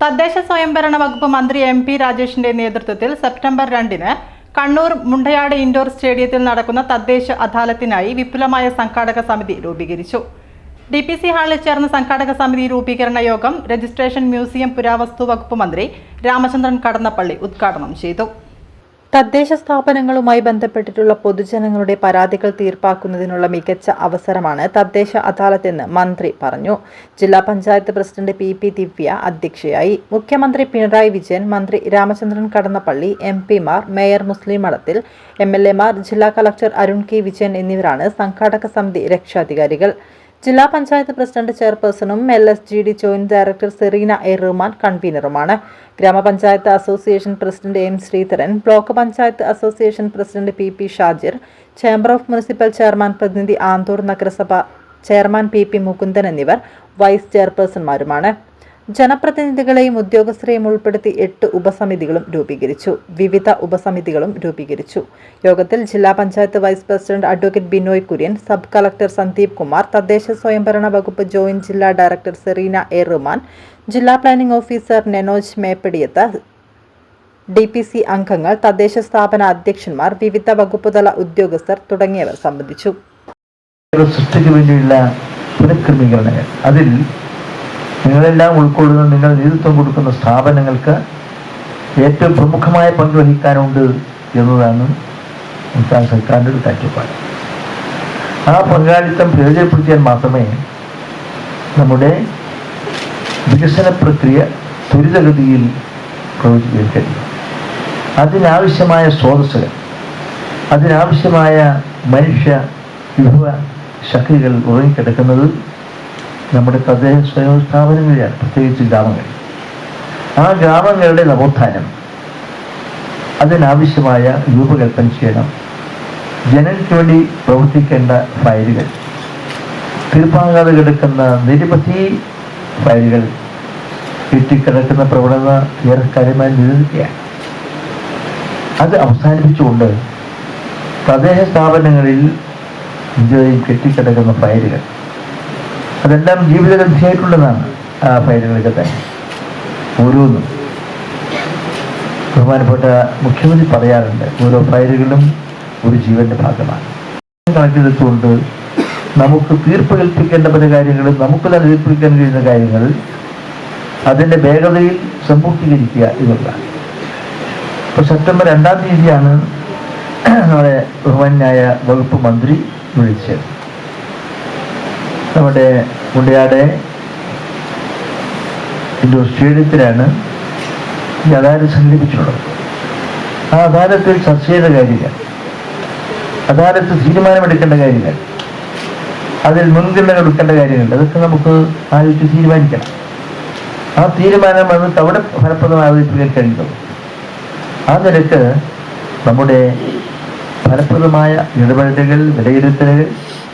തദ്ദേശ സ്വയംഭരണ വകുപ്പ് മന്ത്രി എം പി രാജേഷിന്റെ നേതൃത്വത്തിൽ സെപ്റ്റംബർ രണ്ടിന് കണ്ണൂർ മുണ്ടയാട് ഇൻഡോർ സ്റ്റേഡിയത്തിൽ നടക്കുന്ന തദ്ദേശ അദാലത്തിനായി വിപുലമായ സംഘാടക സമിതി രൂപീകരിച്ചു. ഡി പി സി ഹാളിൽ ചേർന്ന സംഘാടക സമിതി രൂപീകരണ യോഗം രജിസ്ട്രേഷൻ മ്യൂസിയം പുരാവസ്തു വകുപ്പ് മന്ത്രി രാമചന്ദ്രൻ കടന്നപ്പള്ളി ഉദ്ഘാടനം ചെയ്തു. തദ്ദേശ സ്ഥാപനങ്ങളുമായി ബന്ധപ്പെട്ടിട്ടുള്ള പൊതുജനങ്ങളുടെ പരാതികൾ തീർപ്പാക്കുന്നതിനുള്ള മികച്ച അവസരമാണ് തദ്ദേശ അദാലത്തെന്ന് മന്ത്രി പറഞ്ഞു. ജില്ലാ panchayat president P P Divya അധ്യക്ഷയായി. മുഖ്യമന്ത്രി പിണറായി വിജയൻ മന്ത്രി രാമചന്ദ്രൻ കടന്നപ്പള്ളി എം പിമാർ mayor Muslih Madathil M L എമാർ ജില്ലാ കളക്ടർ അരുൺ കെ വിജയൻ എന്നിവരാണ് സംഘാടക സമിതി രക്ഷാധികാരികൾ. ജില്ലാ panchayat president ചെയർപേഴ്സണും L S G D joint director Sereena A. Rahman കൺവീനറുമാണ്. ഗ്രാമപഞ്ചായത്ത് association president M. Sreedharan block panchayat association president P. P. Shajir chamber of municipal chairman പ്രതിനിധി ആന്തൂർ നഗരസഭ ചെയർമാൻ പി. പി. മുകുന്ദൻ എന്നിവർ വൈസ് ചെയർപേഴ്സൺമാരുമാണ്. ജനപ്രതിനിധികളെയും ഉദ്യോഗസ്ഥരെയും ഉൾപ്പെടുത്തി എട്ട് ഉപസമിതികളും രൂപീകരിച്ചു. വിവിധ ഉപസമിതികളും രൂപീകരിച്ചു. യോഗത്തിൽ ജില്ലാ panchayat vice president advocate Binoy Kurian sub collector Sandeep Kumar തദ്ദേശ സ്വയംഭരണ വകുപ്പ് ജോയിന്റ് ജില്ലാ ഡയറക്ടർ സെറീന എ. റുമാൻ ജില്ലാ planning officer Nenoj Meppadiyath D P C അംഗങ്ങൾ തദ്ദേശ സ്ഥാപന അധ്യക്ഷന്മാർ വിവിധ വകുപ്പുതല ഉദ്യോഗസ്ഥർ തുടങ്ങിയവർ സംബന്ധിച്ചു. സൃഷ്ടിക്ക് വേണ്ടിയുള്ള പുനഃക്രമീകരണങ്ങൾ. അതിൽ നിങ്ങളെല്ലാം ഉൾക്കൊള്ളുന്ന നിങ്ങൾ നേതൃത്വം കൊടുക്കുന്ന സ്ഥാപനങ്ങൾക്ക് ഏറ്റവും പ്രമുഖമായ പങ്ക് വഹിക്കാനുണ്ട് എന്നതാണ് സംസ്ഥാന സർക്കാരിന്റെ ഒരു കാഴ്ചപ്പാട്. ആ പങ്കാളിത്തം പ്രയോജനപ്പെടുത്തിയാൽ മാത്രമേ നമ്മുടെ വികസന പ്രക്രിയ ത്വരിതഗതിയിൽ പ്രവർത്തിക്കാൻ കഴിയും. അതിനാവശ്യമായ സ്രോതസ്സുകൾ അതിനാവശ്യമായ മനുഷ്യ വിഭവ ശക്തികൾ ഉറങ്ങിക്കിടക്കുന്നത് നമ്മുടെ തദ്ദേശ സ്വയം സ്ഥാപനങ്ങളിലാണ് പ്രത്യേകിച്ച് ഗ്രാമങ്ങൾ ആ ഗ്രാമങ്ങളുടെ നവോത്ഥാനം അതിനാവശ്യമായ രൂപകൽപ്പന ചെയ്യണം. ജനങ്ങൾക്ക് വേണ്ടി പ്രവർത്തിക്കേണ്ട ഫയലുകൾ തീർപ്പാകാതെ കിടക്കുന്ന നിരവധി ഫയലുകൾ കിട്ടിക്കിടക്കുന്ന പ്രവണത ഏറെ കാര്യമായി നിലനിൽക്കുകയാണ്. അത് അവസാനിപ്പിച്ചുകൊണ്ട് തദ്ദേശ സ്ഥാപനങ്ങളിൽ ഇന്ത്യയിൽ കെട്ടിക്കിടക്കുന്ന ഫയലുകൾ അതെല്ലാം ജീവിതലബ്ധിയായിട്ടുള്ളതാണ് ആ ഫയലുകളൊക്കെ തന്നെ. ഓരോന്നും. ബഹുമാനപ്പെട്ട മുഖ്യമന്ത്രി പറയാറുണ്ട് ഓരോ ഫയലുകളും ഒരു ജീവന്റെ ഭാഗമാണ്. കണക്കിലെടുത്തുകൊണ്ട് നമുക്ക് തീർപ്പ് കൽപ്പിക്കേണ്ട പല കാര്യങ്ങളും നമുക്ക് തന്നെ തീർപ്പിക്കാൻ കഴിയുന്ന കാര്യങ്ങൾ അതിന്റെ വേഗതയിൽ സമ്പൂർത്തീകരിക്കുക എന്നുള്ളതാണ്. ഇപ്പോൾ സെപ്റ്റംബർ രണ്ടാം തീയതിയാണ് നമ്മുടെ ബഹുമാനായ വകുപ്പ് മന്ത്രി വിളിച്ചത്. നമ്മുടെ മുണ്ടയാടെ ഇൻഡോർ സ്റ്റേഡിയത്തിലാണ് ഈ അദാലത്ത് സംഘടിപ്പിച്ചിട്ടുള്ളത്. ആ അദാലത്തിൽ ചർച്ച ചെയ്ത കാര്യങ്ങൾ അദാലത്ത് തീരുമാനമെടുക്കേണ്ട കാര്യങ്ങൾ അതിൽ മുൻഗണന എടുക്കേണ്ട കാര്യങ്ങൾ അതൊക്കെ നമുക്ക് ആലോചിച്ച് തീരുമാനിക്കണം. ആ തീരുമാനം അത് അവിടെ ഫലപ്രദമായി അവതരിപ്പിക്കാൻ ആ നിരക്ക് നമ്മുടെ ഫലപ്രദമായ ഇടപെടലുകൾ വിലയിരുത്തലുകൾ